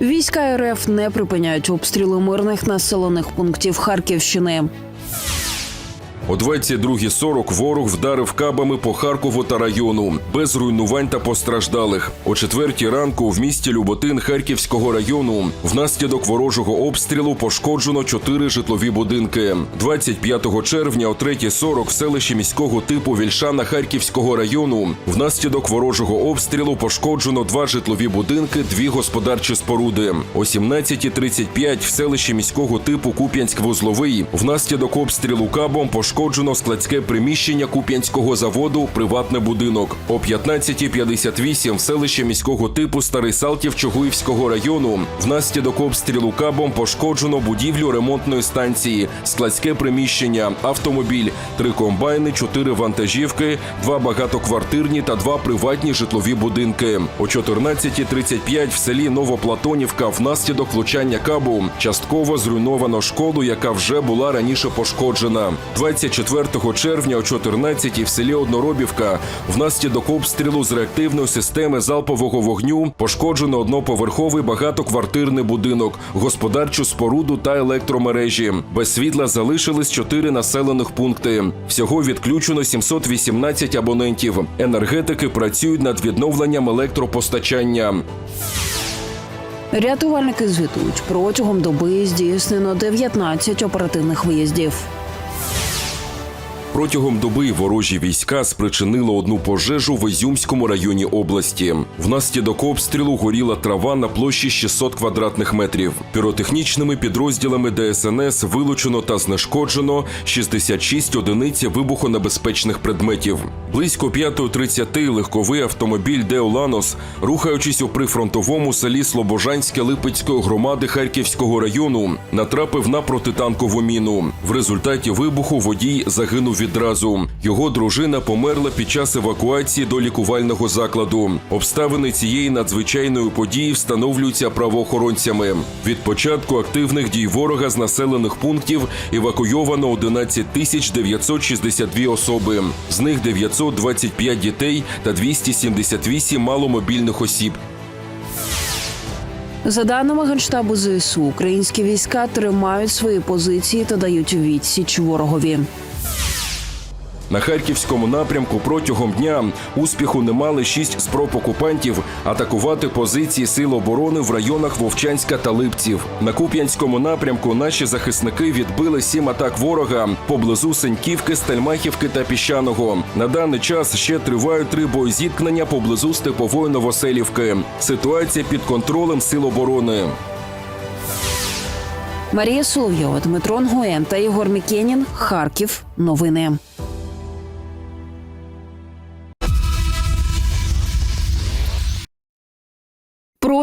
Війська РФ не припиняють обстріли мирних населених пунктів Харківщини. О 22.40 ворог вдарив кабами по Харкову та району без руйнувань та постраждалих. О четвертій ранку в місті Люботин Харківського району внаслідок ворожого обстрілу пошкоджено чотири житлові будинки. 25 червня о 3.40 в селищі міського типу Вільшана Харківського району внаслідок ворожого обстрілу пошкоджено два житлові будинки, дві господарчі споруди. О 17.35 в селищі міського типу Куп'янськ-Вузловий внаслідок обстрілу кабом пошкоджено складське приміщення Куп'янського заводу, приватний будинок. О 15.58 в селищі міського типу Старий Салтів Чугуївського району внаслідок обстрілу кабом пошкоджено будівлю ремонтної станції, складське приміщення, автомобіль, три комбайни, чотири вантажівки, два багатоквартирні та два приватні житлові будинки. О 14.35 в селі Новоплатонівка внаслідок влучання кабу частково зруйновано школу, яка вже була раніше пошкоджена. 24 червня о 14 в селі Одноробівка внаслідок обстрілу з реактивної системи залпового вогню пошкоджено одноповерховий багатоквартирний будинок, господарчу споруду та електромережі. Без світла залишились чотири населених пункти. Всього відключено 718 абонентів. Енергетики працюють над відновленням електропостачання. Рятувальники звітують протягом доби здійснено 19 оперативних виїздів. Протягом доби ворожі війська спричинили одну пожежу в Ізюмському районі області. Внаслідок обстрілу горіла трава на площі 600 квадратних метрів. Піротехнічними підрозділами ДСНС вилучено та знешкоджено 66 одиниць вибухонебезпечних предметів. Близько 5.30 легковий автомобіль Деоланос, рухаючись у прифронтовому селі Слобожанське Липецької громади Харківського району, натрапив на протитанкову міну. В результаті вибуху водій загинув відразу. Його дружина померла під час евакуації до лікувального закладу. Обставини цієї надзвичайної події встановлюються правоохоронцями. Від початку активних дій ворога з населених пунктів евакуйовано 11 тисяч 962 особи. З них 925 дітей та 278 маломобільних осіб. За даними генштабу ЗСУ, українські війська тримають свої позиції та дають відсіч ворогові. На харківському напрямку протягом дня успіху не мали шість спроб окупантів атакувати позиції сил оборони в районах Вовчанська та Липців. На Куп'янському напрямку наші захисники відбили сім атак ворога поблизу Сеньківки, Стельмахівки та Піщаного. На даний час ще тривають три боєзіткнення поблизу Степової Новоселівки. Ситуація під контролем сил оборони. Марія Соловйова, Дмитро Нгуєн та Ігор Мікенін. Харків. Новини.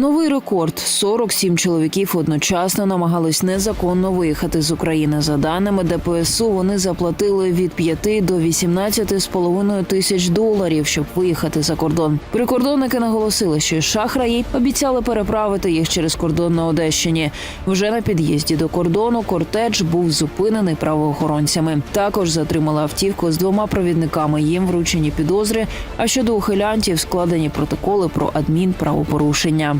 Новий рекорд: 47 чоловіків одночасно намагались незаконно виїхати з України. За даними ДПСУ, вони заплатили від 5 до 18,5 тисяч доларів, щоб виїхати за кордон. Прикордонники наголосили, що шахраї обіцяли переправити їх через кордон на Одещині. Вже на під'їзді до кордону кортедж був зупинений правоохоронцями. Також затримали автівку з двома провідниками. Їм вручені підозри. А щодо ухилянтів складені протоколи про адмінправопорушення.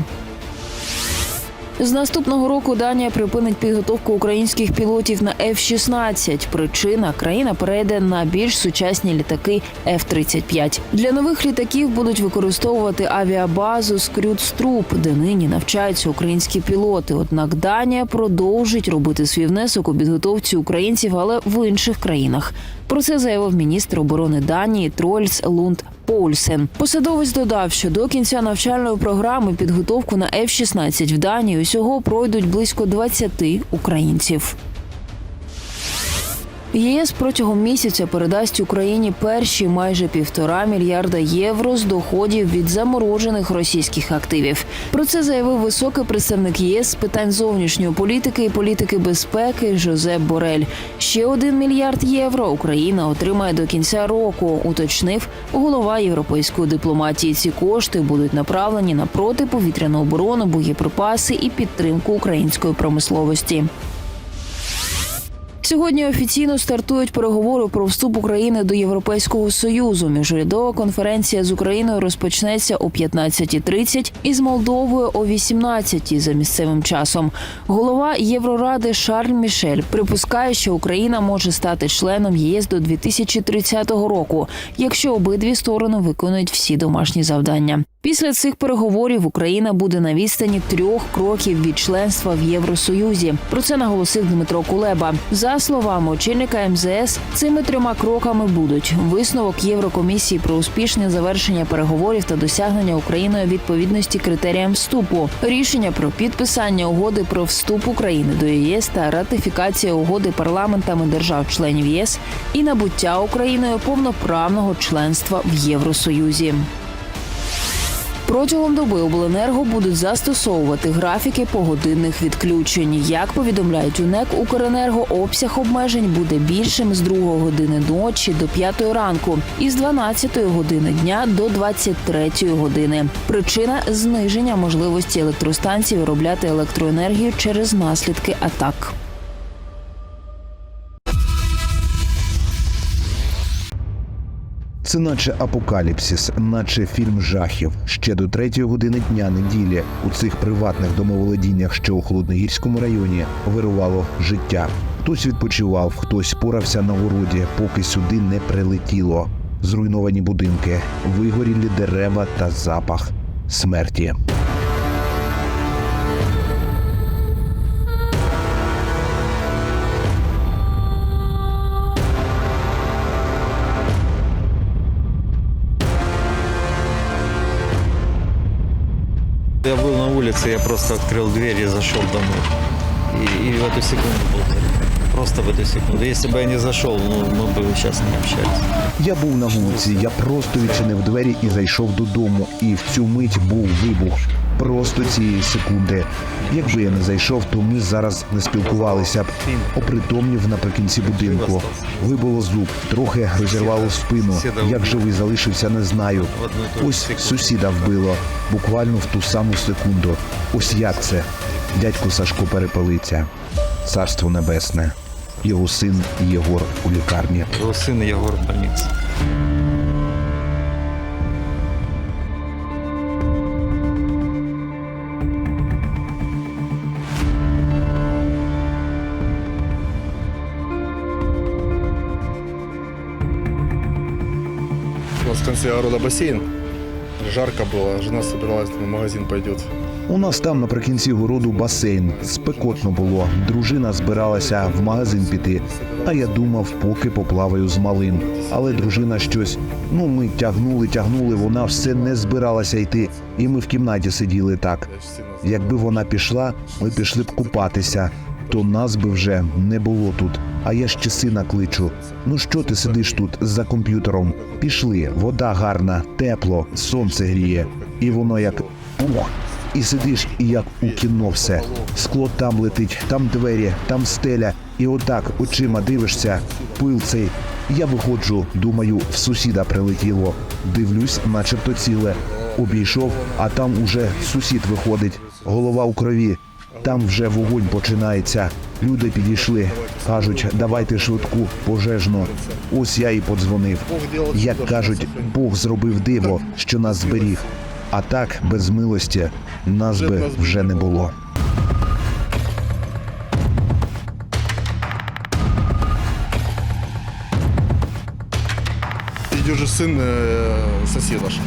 З наступного року Данія припинить підготовку українських пілотів на F-16. Причина країна перейде на більш сучасні літаки F-35. Для нових літаків будуть використовувати авіабазу Скрюдструп, де нині навчаються українські пілоти. Однак Данія продовжить робити свій внесок у підготовці українців, але в інших країнах. Про це заявив міністр оборони Данії Трольц Лунд Поульсен. Посадовець додав, що до кінця навчальної програми підготовку на F-16 в Данії усього пройдуть близько 20 українців. ЄС протягом місяця передасть Україні перші майже півтора мільярда євро з доходів від заморожених російських активів. Про це заявив високий представник ЄС з питань зовнішньої політики і політики безпеки Жозеп Борель. Ще один мільярд євро Україна отримає до кінця року. Уточнив голова європейської дипломатії. Ці кошти будуть направлені на протиповітряну оборону, боєприпаси і підтримку української промисловості. Сьогодні офіційно стартують переговори про вступ України до Європейського союзу. Міжурядова конференція з Україною розпочнеться о 15.30 і з Молдовою о 18.00 за місцевим часом. Голова Євроради Шарль Мішель припускає, що Україна може стати членом ЄС до 2030 року, якщо обидві сторони виконують всі домашні завдання. Після цих переговорів Україна буде на відстані трьох кроків від членства в Євросоюзі. Про це наголосив Дмитро Кулеба. За словами очільника МЗС, цими трьома кроками будуть висновок Єврокомісії про успішне завершення переговорів та досягнення Україною відповідності критеріям вступу, рішення про підписання угоди про вступ України до ЄС та ратифікація угоди парламентами держав-членів ЄС і набуття Україною повноправного членства в Євросоюзі. Протягом доби обленерго будуть застосовувати графіки погодинних відключень. Як повідомляють у НЕК Укренерго, обсяг обмежень буде більшим з 2 години ночі до 5 ранку і з 12 години дня до 23 години. Причина зниження можливості електростанцій виробляти електроенергію через наслідки атак. Це наче апокаліпсис, наче фільм жахів. Ще до третьої години дня неділі у цих приватних домоволодіннях, що у холодногірському районі, вирувало життя. Хтось відпочивав, хтось порався на городі, поки сюди не прилетіло. Зруйновані будинки, вигорілі дерева та запах смерті. Я был на улице, я просто открыл дверь и зашел домой. И, и в эту секунду был взрыв. Просто в эту секунду. Если бы я не зашел, ну, мы бы сейчас не общались. Я був на вулиці, я просто відчинив двері і зайшов додому. І в цю мить був вибух. Просто цієї секунди. Якби я не зайшов, то ми зараз не спілкувалися б. Опритомнів наприкінці будинку. Вибило зуб, трохи розірвало спину. Як живий залишився, не знаю. Ось сусіда вбило, буквально в ту саму секунду. Ось як це. Дядько Сашко перепалиться. Царство небесне. Його син Єгор у лікарні. Его сын Егор в больнице. Конце огорода бассейн. Жарко было, жена собиралась, в магазин пойдет. У нас там наприкінці городу басейн. Спекотно було. Дружина збиралася в магазин піти. А я думав, поки поплаваю з малим. Але дружина щось. Ну, ми тягнули, тягнули, вона все не збиралася йти. І ми в кімнаті сиділи так. Якби вона пішла, ми пішли б купатися, то нас би вже не було тут. А я ще сина кличу. Ну що ти сидиш тут за комп'ютером? Пішли, вода гарна, тепло, сонце гріє. І воно як ух. І сидиш, і як у кіно все. Скло там летить, там двері, там стеля. І отак очима дивишся, пил цей. Я виходжу, думаю, в сусіда прилетіло. Дивлюсь, начебто ціле. Обійшов, а там уже сусід виходить, голова у крові. Там вже вогонь починається. Люди підійшли, кажуть, давайте швидку, пожежну. Ось я і подзвонив. Як кажуть, Бог зробив диво, що нас зберіг. А так, без милості, нас би вже не було. Идет же сын э, соседа ж.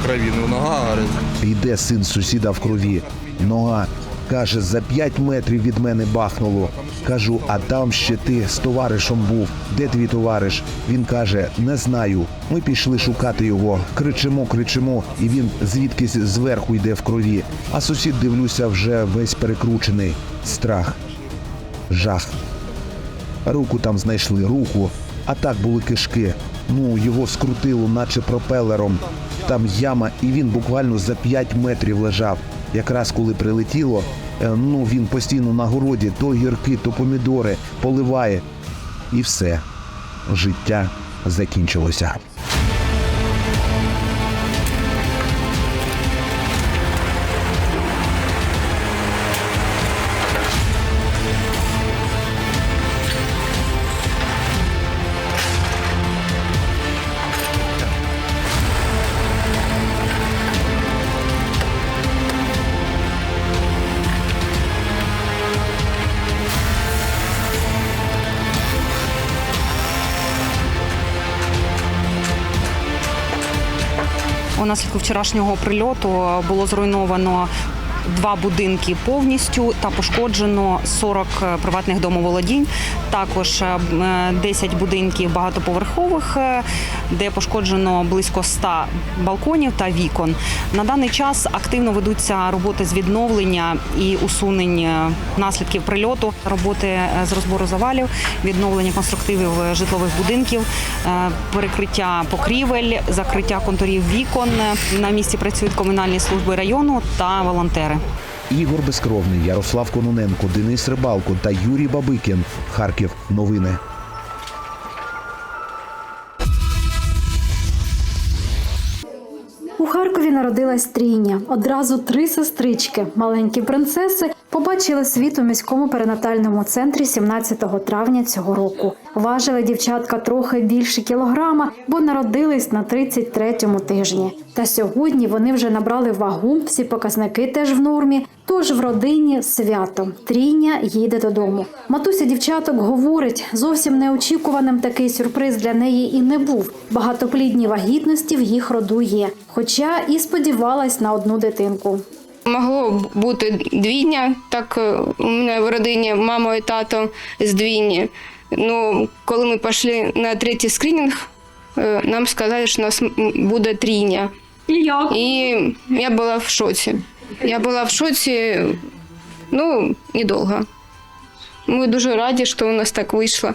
В крови, ну нога. Йде син сусіда в крові. Нога каже, за п'ять метрів від мене бахнуло. Кажу, а там ще ти з товаришем був. Де твій товариш? Він каже, не знаю. Ми пішли шукати його. Кричимо, кричимо, і він звідкись зверху йде в крові. А сусід, дивлюся, вже весь перекручений. Страх, жах. Руку там знайшли, руку. А так були кишки. Ну, його скрутило, наче пропелером. Там яма, і він буквально за 5 метрів лежав. Якраз коли прилетіло, е, ну він постійно на городі, то гірки, то помідори, поливає. І все. Життя закінчилося. Унаслідку вчорашнього прильоту було зруйновано два будинки повністю та пошкоджено 40 приватних домоволодінь. Також е, 10 будинків багатоповерхових, е, де пошкоджено близько 100 балконів та вікон. На даний час активно ведуться роботи з відновлення і усунення наслідків прильоту, роботи е, з розбору завалів, відновлення конструктивів е, житлових будинків, е, перекриття покрівель, закриття контурів вікон. На місці працюють комунальні служби району та волонтери. Ігор Безкровний, Ярослав Кононенко, Денис Рибалко та Юрій Бабикін. Харків. Новини. Народилась трійня. Одразу три сестрички, маленькі принцеси, побачили світ у міському перинатальному центрі 17 травня цього року. Важили дівчатка трохи більше кілограма, бо народились на 33-му тижні. Та сьогодні вони вже набрали вагу, всі показники теж в нормі. Тож в родині свято трійня їде додому. Матуся дівчаток говорить, зовсім неочікуваним такий сюрприз для неї і не був. Багатоплідні вагітності в їх роду є, хоча і сподівалась на одну дитинку. Могло б бути двійня, так е, у мене в родині мама і тато з двійні. Ну, коли ми пішли на третій скринінг, е, нам сказали, що у нас буде трійня. І? І я була в шоці. Я була в шоці, ну, недовго. Ми дуже раді, що у нас так вийшло.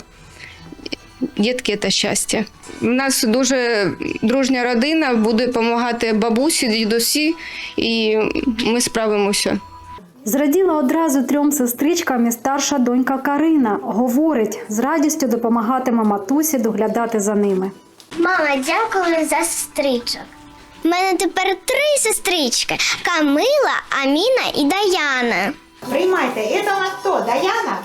Дітки це щастя. У нас дуже дружня родина, буде допомагати бабусі, дідусі, і ми справимося. Зраділа одразу трьом сестричкам і старша донька Карина. Говорить, з радістю допомагатиме матусі доглядати за ними. Мама, дякую за сестричок. У мене тепер три сестрички: Камила, Аміна і Даяна. Приймайте, це хто? Даяна?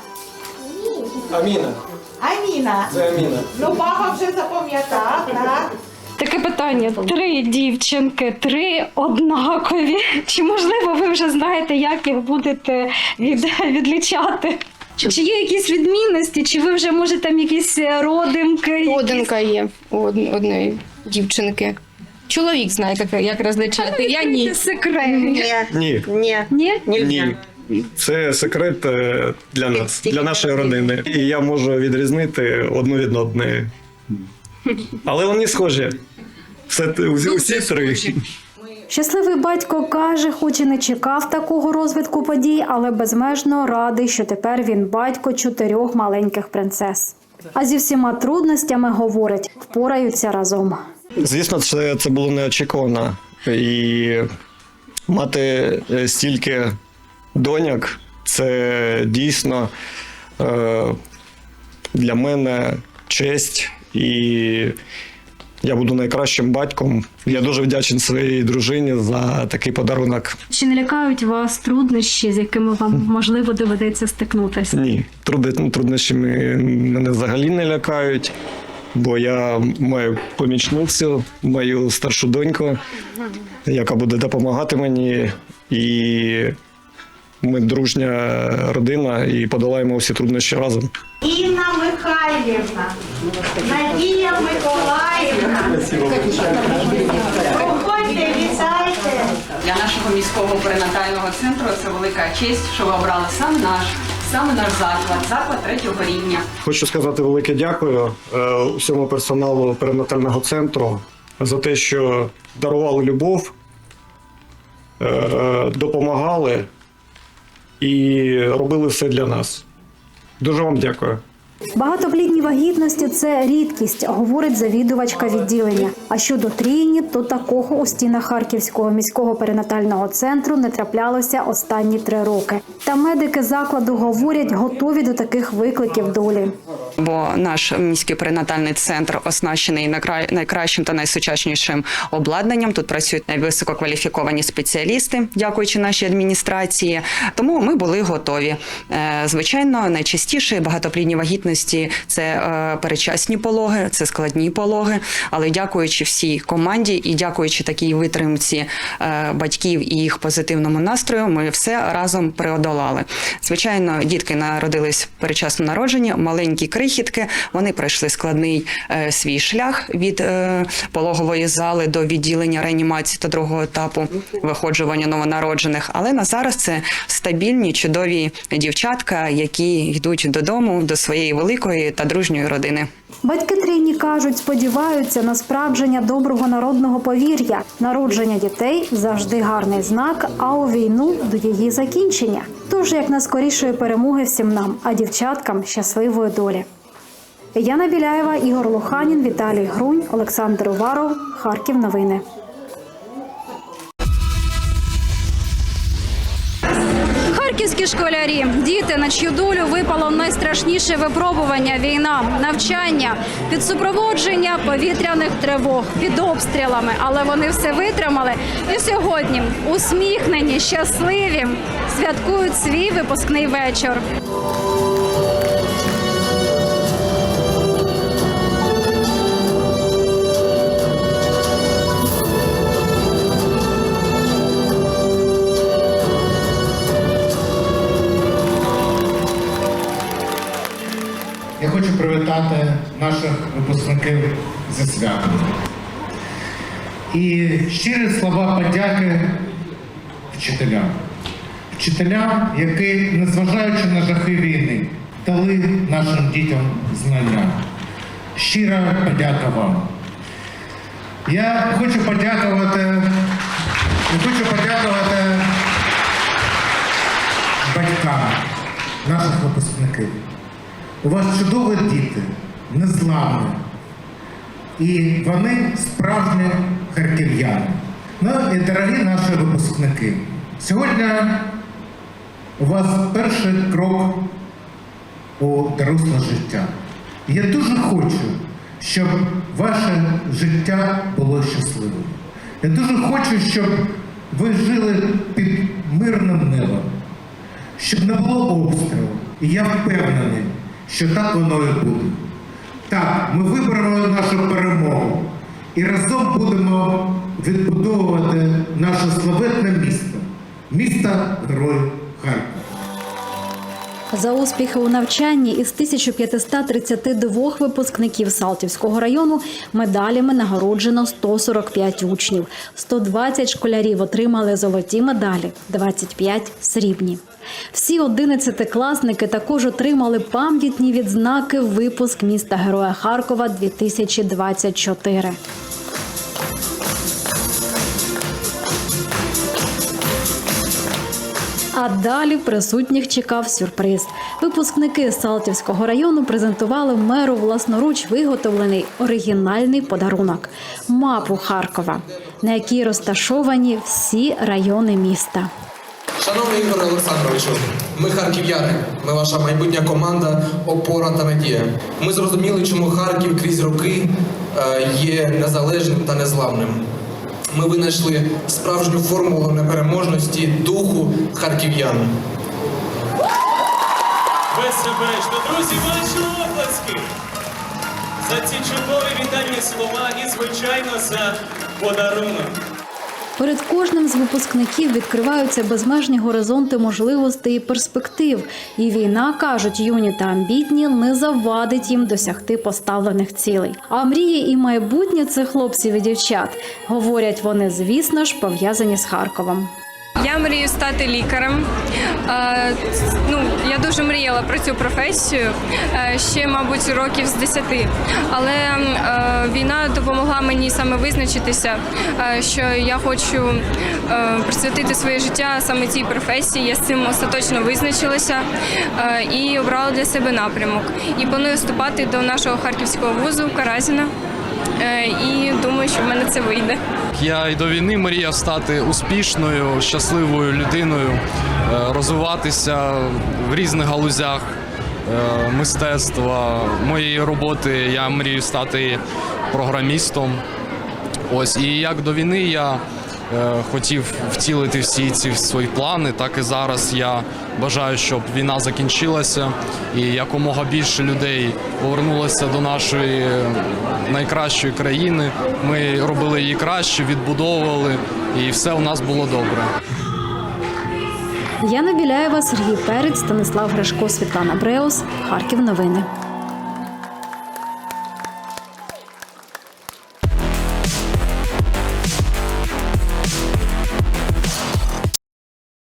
Аміна, Аміна. це Аміна. Ну, папа вже запам'ятав, так? Таке питання: три дівчинки, три однакові. Чи можливо ви вже знаєте, як їх будете від, відлічати? Чи є якісь відмінності, чи ви вже може там якісь родимки? Родинка є у од- одної дівчинки. Чоловік знає, як, як розличати. Я ні. Секрет. Ні, Ні. Ні? ні. Це секрет е, для нас, для нашої родини. І я можу відрізнити одну від одної. Але вони схожі. Все, усі, усі три. Щасливий батько каже, хоч і не чекав такого розвитку подій, але безмежно радий, що тепер він батько чотирьох маленьких принцес. А зі всіма трудностями говорить, впораються разом. Звісно, це, це було неочікувано. І мати е, стільки доньок це дійсно е, для мене честь. І я буду найкращим батьком. Я дуже вдячний своїй дружині за такий подарунок. Чи не лякають вас труднощі, з якими вам можливо доведеться стикнутися? Ні, труди- труднощі мене взагалі не лякають, бо я маю помічницю, мою старшу доньку, яка буде допомагати мені. І ми дружня родина і подолаємо всі труднощі разом. Інна Михайлівна. Надія Миколаївна. Проходьте, вітайте. Для нашого міського перинатального центру це велика честь, що ви обрали саме наш, саме наш заклад, заклад третього рівня. Хочу сказати велике дякую всьому персоналу перинатального центру за те, що дарували любов, е, е, допомагали і робили все для нас. Дуже вам дякую. Багатоплідні вагітності це рідкість, говорить завідувачка відділення. А щодо трійні, то такого у стінах Харківського міського перинатального центру не траплялося останні три роки. Та медики закладу говорять, готові до таких викликів долі. Бо наш міський перинатальний центр оснащений найкращим та найсучаснішим обладнанням. Тут працюють найвисококваліфіковані спеціалісти, дякуючи нашій адміністрації. Тому ми були готові. Е, Звичайно, найчастіше багатоплідні вагітності це е, перечасні пологи, це складні пологи. Але дякуючи всій команді і дякуючи такій витримці е, батьків і їх позитивному настрою, ми все разом преодолали. Звичайно, дітки народились перечасно народжені, маленькі крихітки. Вони пройшли складний е, свій шлях від пологової зали до відділення реанімації та другого етапу виходжування новонароджених. Але на зараз це стабільні, чудові дівчатка, які йдуть додому до своєї великої та дружньої родини. Батьки трійні кажуть, сподіваються на справдження доброго народного повір'я. Народження дітей завжди гарний знак, а у війну до її закінчення. Тож як наскорішої перемоги всім нам, а дівчаткам щасливої долі. Яна Біляєва, Ігор Луханін, Віталій Грунь, Олександр Уваров, Харків. Новини. Харківські школярі, діти, на чию долю випало найстрашніше випробування війна, навчання, під супроводження повітряних тривог, під обстрілами. Але вони все витримали. І сьогодні усміхнені, щасливі, святкують свій випускний вечір. Привітати наших випускників зі святом. І щирі слова подяки вчителям. Вчителям, які, незважаючи на жахи війни, дали нашим дітям знання. Щира подяка вам. Я хочу подякувати, я хочу подякувати батькам наших випускників. У вас чудові діти, незламні. І вони справжні харків'яни. Ну і дорогі наші випускники. Сьогодні у вас перший крок у доросле життя. Я дуже хочу, щоб ваше життя було щасливим. Я дуже хочу, щоб ви жили під мирним небом, щоб не було обстрілу. І я впевнений, що так воно і буде. Так, ми виберемо нашу перемогу і разом будемо відбудовувати наше славетне місто, місто Герой Харків. За успіхи у навчанні із 1532 випускників Салтівського району медалями нагороджено 145 учнів. 120 школярів отримали золоті медалі, 25 – срібні. Всі 11-класники також отримали пам'ятні відзнаки «Випуск міста Героя Харкова 2024. А далі присутніх чекав сюрприз. Випускники Салтівського району презентували меру власноруч виготовлений оригінальний подарунок мапу Харкова, на якій розташовані всі райони міста. Шановний Ігоре Олександровичу, ми харків'яни. Ми ваша майбутня команда, опора та надія. Ми зрозуміли, чому Харків крізь роки е, є незалежним та незламним. Ми винайшли справжню формулу непереможності духу харків'ян. Беззаперечно, друзі, ваші оплески за ці чудові вітальні слова і, звичайно, за подарунок. Перед кожним з випускників відкриваються безмежні горизонти можливостей і перспектив. І війна, кажуть юні та амбітні, не завадить їм досягти поставлених цілей. А мрії і майбутнє це хлопців і дівчат. Говорять вони, звісно ж, пов'язані з Харковом. Я мрію стати лікарем. Е, Ну, я дуже мріяла про цю професію е, ще, мабуть, років з 10. Але е, війна допомогла мені саме визначитися, що я хочу присвятити своє життя саме цій професії. Я з цим остаточно визначилася і обрала для себе напрямок. І планую вступати до нашого харківського вузу Каразіна. І думаю, що в мене це вийде. Я і до війни мріяв стати успішною, щасливою людиною, е, розвиватися в різних галузях е, мистецтва. Моєї роботи я мрію стати програмістом. Ось і як до війни я хотів втілити всі ці свої плани, так і зараз я бажаю, щоб війна закінчилася і якомога більше людей повернулося до нашої найкращої країни. Ми робили її краще, відбудовували, і все у нас було добре. Яна Біляєва, Сергій Перець, Станислав Гришко, Світлана Бреус. Харків. Новини.